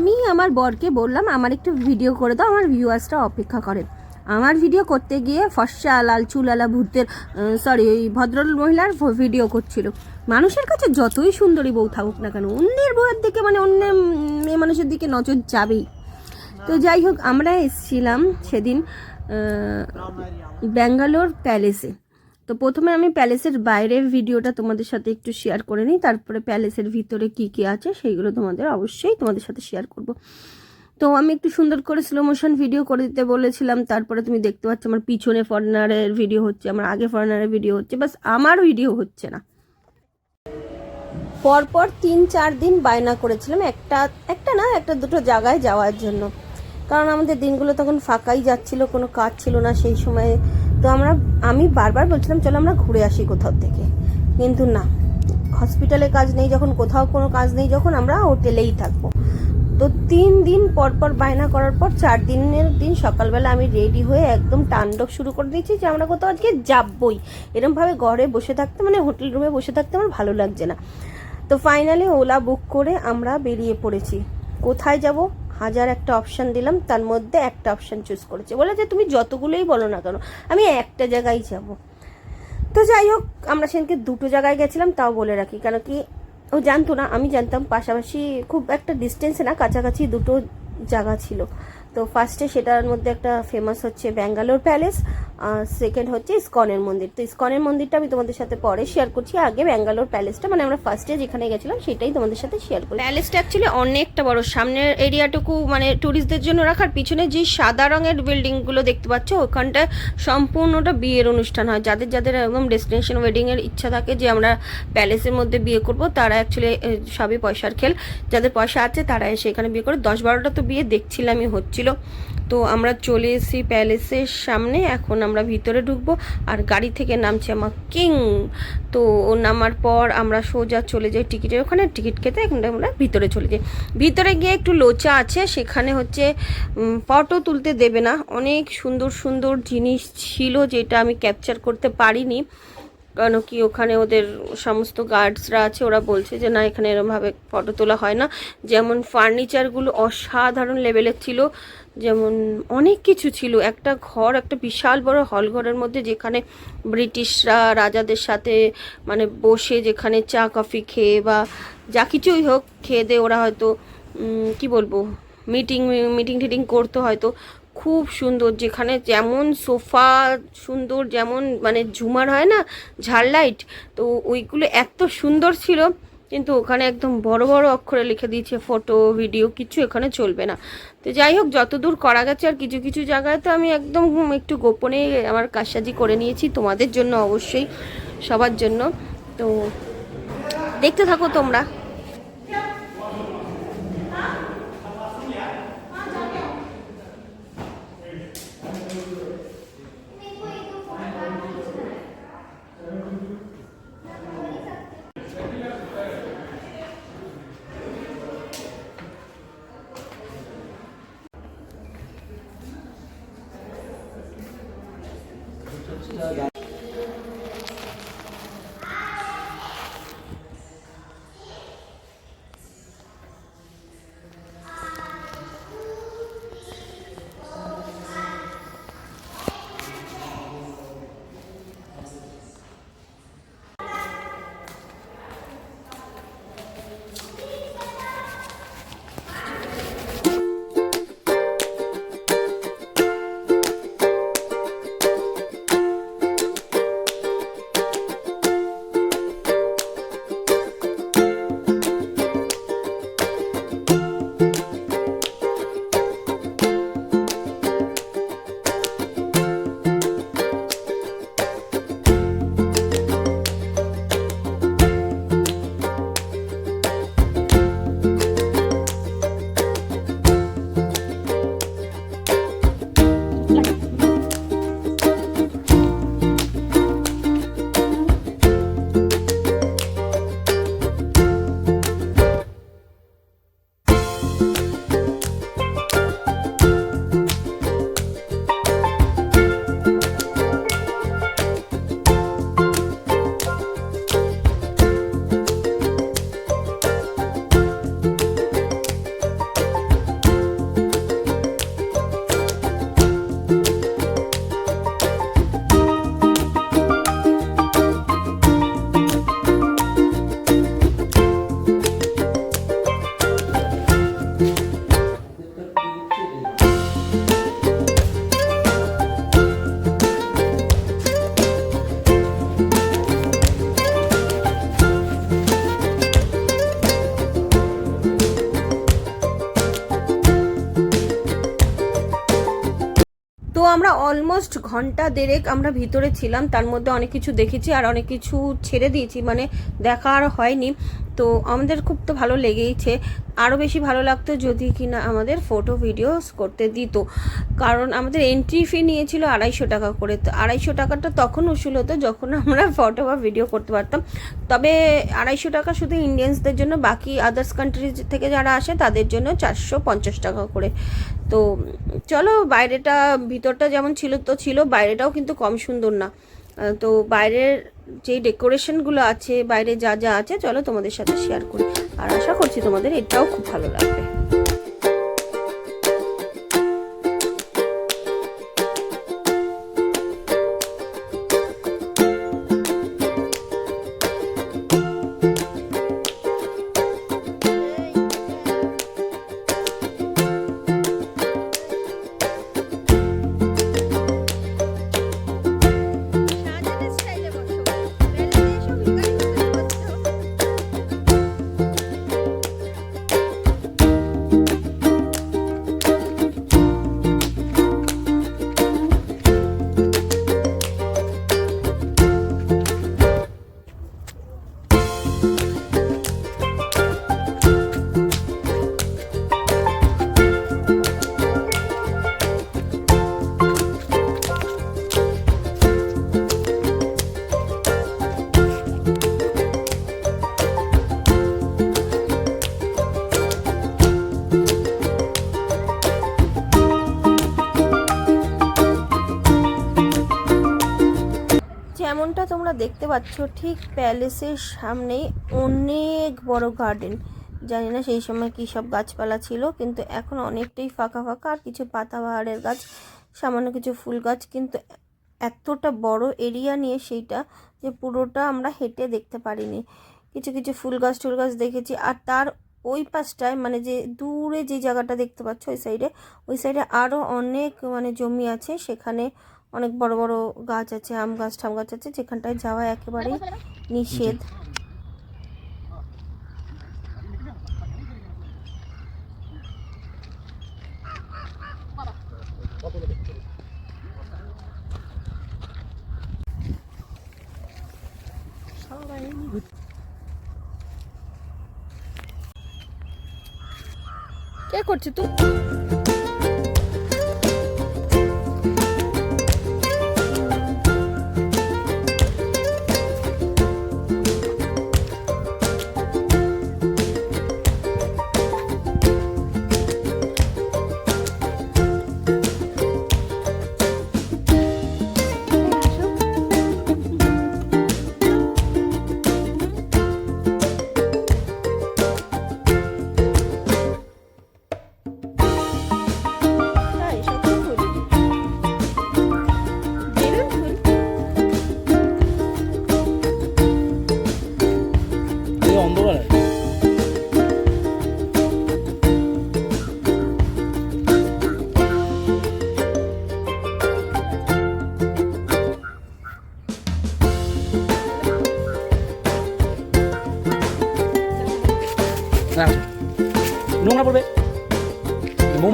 আমি আমার বরকে বললাম, আমার একটু ভিডিও করে দাও, আমার ভিউয়ার্সটা অপেক্ষা করে। আমার ভিডিও করতে গিয়ে ফর্সা, লাল চুলালা ভূতের সরি ওই ভদ্র মহিলার ভিডিও করছিল। মানুষের কাছে যতই সুন্দরী বউ থাকুক না কেন, অন্যের বউয়ের দিকে মানে অন্য মেয়ে মানুষের দিকে নজর যাবেই। তো যাই হোক, আমরা এসেছিলাম সেদিন ব্যাঙ্গালোর প্যালেসে তো প্রথমে আমি প্যালেসের বাইরের ভিডিওটা তোমাদের সাথে একটু শেয়ার করে নিই। তারপরে প্যালেসের ভিতরে কি কি আছে সেইগুলো তোমাদের অবশ্যই তোমাদের সাথে শেয়ার করব। তো আমি একটু সুন্দর করে স্লো মোশন ভিডিও করে দিতে বলেছিলাম। তারপরে তুমি দেখতে পাচ্ছ আমার পিছনে ফরেনারের ভিডিও হচ্ছে, আমার আগে ফরেনারের ভিডিও হচ্ছে, বাস আমার ভিডিও হচ্ছে না। পরপর তিন চার দিন বায়না করেছিলাম একটা একটা না, একটা দুটো জায়গায় যাওয়ার জন্য। কারণ আমাদের দিনগুলো তখন ফাঁকাই যাচ্ছিল, কোনো কাজ ছিল না সেই সময়ে। তো আমরা, আমি বারবার বলছিলাম, চলো আমরা ঘুরে আসি কোথাও থেকে। কিন্তু না হসপিটালে কাজ নেই, যখন কোথাও কোনো কাজ নেই, যখন আমরা হোটেলেই থাকব। তো তিন দিন পর পর বায়না করার পর চার দিনের দিন সকালবেলা আমি রেডি হয়ে একদম তাণ্ডব শুরু করে দিয়েছি যে আমরা কোথাও আজকে যাবই। এরমভাবে ঘরে বসে থাকতে মানে হোটেল রুমে বসে থাকতে আমার ভালো লাগছে না। তো ফাইনালি ওলা বুক করে আমরা বেরিয়ে পড়েছি। কোথায় যাব? হাজার একটা অপশান দিলাম, তার মধ্যে একটা অপশান চুজ করেছে। বলে যে তুমি যতগুলোই বলো না কেন, আমি একটা জায়গায় যাব। তো যাই হোক, আমরা সেদিনকে দুটো জায়গায় গেছিলাম, তাও বলে রাখি। কেন কি, ও জানতো না, আমি জানতাম, পাশাপাশি খুব একটা ডিস্টেন্সে না, কাছাকাছি দুটো জায়গা ছিল। তো ফার্স্টে সেটার মধ্যে একটা ফেমাস হচ্ছে ব্যাঙ্গালোর প্যালেস সেকেন্ড হচ্ছে ইস্কনের মন্দির। তো ইস্কনের মন্দিরটা আমি তোমাদের সাথে পরে শেয়ার করছি। আগে ব্যাঙ্গালোর প্যালেসটা মানে আমরা ফার্স্টে যেখানে গেছিলাম, সেটাই তোমাদের সাথে শেয়ার করি। প্যালেসটা অ্যাকচুয়ালি অনেকটা বড়। সামনের এরিয়াটুকু মানে ট্যুরিস্টদের জন্য রাখার পিছনে যে সাদা রঙের বিল্ডিংগুলো দেখতে পাচ্ছ, ওখানটায় সম্পূর্ণটা বিয়ের অনুষ্ঠান হয়। যাদের যাদের একদম ডেস্টিনেশন ওয়েডিংয়ের ইচ্ছা থাকে যে আমরা প্যালেসের মধ্যে বিয়ে করব, তারা অ্যাকচুয়ালি সবই পয়সার খেল। যাদের পয়সা আছে, তারা এসে এখানে বিয়ে করে। দশ বারোটা তো বিয়ে দেখছিলামই, হচ্ছিল। তো আমরা চলে এসেছি প্যালেসের সামনে, এখন আমরা ভিতরে ঢুকবো আর গাড়ি থেকে নামছে আমার কিং। তো ও নামার পর আমরা সোজা চলে যাই টিকিটের ওখানে, টিকিট খেতে এখন আমরা ভিতরে চলে যাই। ভিতরে গিয়ে একটু লোচা আছে, সেখানে হচ্ছে ফটো তুলতে দেবে না। অনেক সুন্দর সুন্দর জিনিস ছিল যেটা আমি ক্যাপচার করতে পারিনি। কেন কি ওখানে ওদের সমস্ত গার্ডসরা আছে, ওরা বলছে যে, না, এখানে এরমভাবে ফটো তোলা হয় না। যেমন ফার্নিচারগুলো অসাধারণ লেভেলের ছিল, যেমন অনেক কিছু ছিল। একটা ঘর, একটা বিশাল বড় হল ঘরের মধ্যে যেখানে ব্রিটিশরা রাজাদের সাথে মানে বসে যেখানে চা কফি খেয়ে বা যা কিছুই হোক খেয়ে দিয়ে ওরা হয়তো কি বলব মিটিং মিটিং টিটিং করতো হয়তো। খুব সুন্দর, যেখানে যেমন সোফা সুন্দর, যেমন মানে ঝুমার হয় না, ঝাড় লাইট তো ওইগুলো এত সুন্দর ছিল, কিন্তু ওখানে একদম বড় বড় অক্ষরে লিখে দিয়েছে ফটো ভিডিও কিছু এখানে চলবে না। তো যাই হোক, যতদূর করা গেছে আর কিছু কিছু জায়গায় তো আমি একদম একটু গোপনে আমার কাজসাজি করে নিয়েছি, তোমাদের জন্য অবশ্যই, সবার জন্য। তো দেখতে থাকো তোমরা। Sợi. আমরা অলমোস্ট ঘণ্টা দেড়েক আমরা ভিতরে ছিলাম, তার মধ্যে অনেক কিছু দেখেছি আর অনেক কিছু ছেড়ে দিয়েছি মানে দেখা আর হয়নি। তো আমাদের খুব তো ভালো লেগেইছে। আরও বেশি ভালো লাগতো যদি কিনা আমাদের ফটো ভিডিওস করতে দিত। কারণ আমাদের এন্ট্রি ফি নিয়েছিল আড়াইশো টাকা করে। তো আড়াইশো টাকাটা তখন উসুল হতো যখন আমরা ফটো বা ভিডিও করতে পারতাম। তবে আড়াইশো টাকা শুধু ইন্ডিয়ানসদের জন্য, বাকি আদার্স কান্ট্রিজ থেকে যারা আসে তাদের জন্য চারশো পঞ্চাশ টাকা করে। তো চলো, বাইরেটা, ভিতরটা যেমন ছিল তো ছিল, বাইরেটাও কিন্তু কম সুন্দর না। তো বাইরের যে ডেকোরেশনগুলো আছে, বাইরে যা যা আছে, চলো তোমাদের সাথে শেয়ার করি। আর আশা করছি তোমাদের এটাও খুব ভালো লাগবে। তোমরা দেখতে পাচ্ছ ঠিক প্যালেসের সামনেই অনেক বড় গার্ডেন। জানি না সেই সময় কী সব গাছপালা ছিল, কিন্তু এখন অনেকটাই ফাঁকা ফাঁকা আর কিছু পাতাবাহারের গাছ, সামান্য কিছু ফুল গাছ, কিন্তু এতটা বড় এরিয়া নিয়ে সেইটা যে পুরোটা আমরা হেঁটে দেখতে পারিনি। কিছু কিছু ফুল গাছ টুল গাছ দেখেছি আর তার ওই পাশটায় মানে যে দূরে যে জায়গাটা দেখতে পাচ্ছ ওই সাইডে ওই সাইডে আরও অনেক মানে জমি আছে, সেখানে অনেক বড় বড় গাছ আছে আম গাছ ঠাম গাছ আছে যেখানটায় যাওয়া একেবারেই নিষেধ। কে করছে তুই তাই?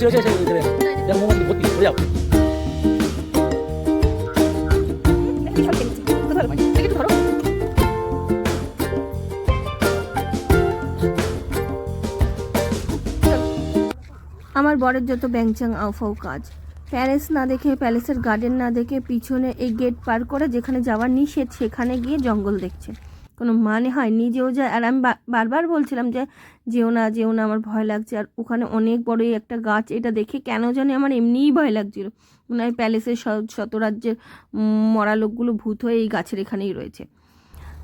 আমার বরের যত ব্যাংচাং আউফাউ কাজ। প্যালেস না দেখে, প্যালেসের গার্ডেন না দেখে পিছনে এই গেট পার করে যেখানে যাওয়ার নিষেধ, সেখানে গিয়ে জঙ্গল দেখছে। কোনো মানে হয় নিজেও যায় আর আমি বারবার বলছিলাম যে যেও না যেও না আমার ভয় লাগছে। আর ওখানে অনেক বড় একটা গাছ এটা দেখে কেন জানি আমার এমনিই ভয় লাগছিল। মনে হয় প্যালেসের শ- শত রাজ্যের মরা লোকগুলো ভূত হয়ে এই গাছের এখানেই রয়েছে।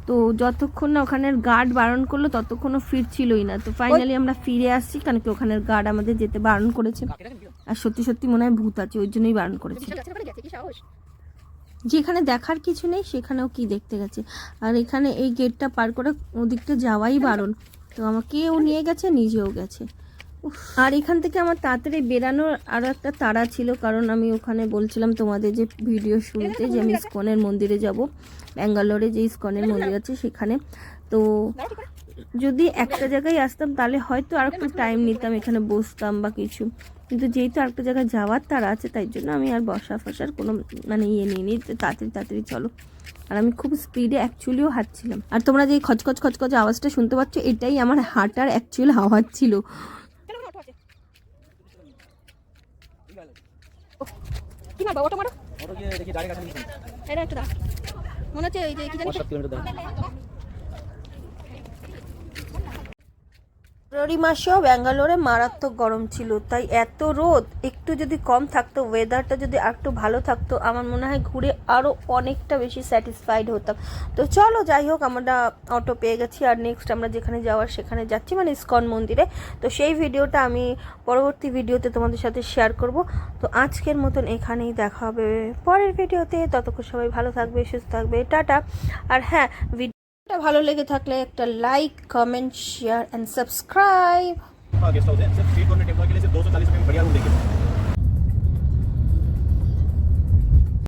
তো যতক্ষণ না ওখানের গার্ড বারণ করল ততক্ষণও ফিরছিলই না। তো ফাইনালি আমরা ফিরে আসছি কারণ কি ওখানের গার্ড আমাদের যেতে বারণ করেছে। আর সত্যি সত্যি মনে হয় ভূত আছে ওই জন্যই বারণ করেছে। যেখানে দেখার কিছু নেই, সেখানেও কি দেখতে গেছে? আর এখানে এই গেটটা পার করে ওদিকটা যাওয়াই বারণ। তো আমাকেও নিয়ে গেছে, নিজেও গেছে। আর এখান থেকে আমার তাড়াতাড়ি বেরানোর আরও একটা তাড়া ছিল, কারণ আমি ওখানে বলছিলাম তোমাদের যে ভিডিও শুরুতে যে আমি ইস্কনের মন্দিরে যাব। ব্যাঙ্গালোরে যে ইস্কনের মন্দির আছে সেখানে। তো যদি একটা জায়গায় আসতাম তাহলে হয়তো আর একটু টাইম নিতাম এখানে বসতাম বা কিছু। কিন্তু যেহেতু আরেকটা জায়গায় যাওয়ার তারা আছে তাই জন্য আমি আর বসা ফসার কোনো মানে ইয়ে নিয়ে নিই তাড়াতাড়ি তাড়াতাড়ি চলো। আর আমি খুব স্পিডে অ্যাকচুয়ালিও হাঁটছিলাম। আর তোমরা যে খচখচ খচখচ আওয়াজটা শুনতে পাচ্ছ এটাই আমার হাঁটার অ্যাকচুয়াল আওয়াজ ছিল। কি মারবা মারো? অটো দেখি মনে হচ্ছে এই যে কি জানি ফেব্রুয়ারি মাসেও ব্যাঙ্গালোরে মারাত্মক গরম ছিল, তাই এত রোদ, একটু যদি কম থাকতো ওয়েদারটা যদি একটু ভালো থাকতো, আমার মনে হয় ঘুরে আরও অনেকটা বেশি স্যাটিসফাইড হতাম। তো চলো, যাই হোক, আমরা অটো পেয়ে গেছি, আর নেক্সট আমরা যেখানে যাওয়ার সেখানে যাচ্ছি মানে ইস্কন মন্দিরে। তো সেই ভিডিওটা আমি পরবর্তী ভিডিওতে তোমাদের সাথে শেয়ার করব। তো আজকের মতন এখানেই দেখা হবে পরের ভিডিওতে ততক্ষণ সবাই ভালো থাকবে, সুস্থ থাকবে, টাটা। আর হ্যাঁ भलो लेगे थकले, एक like comment share and and के लिए में बढ़िया रूम देखिए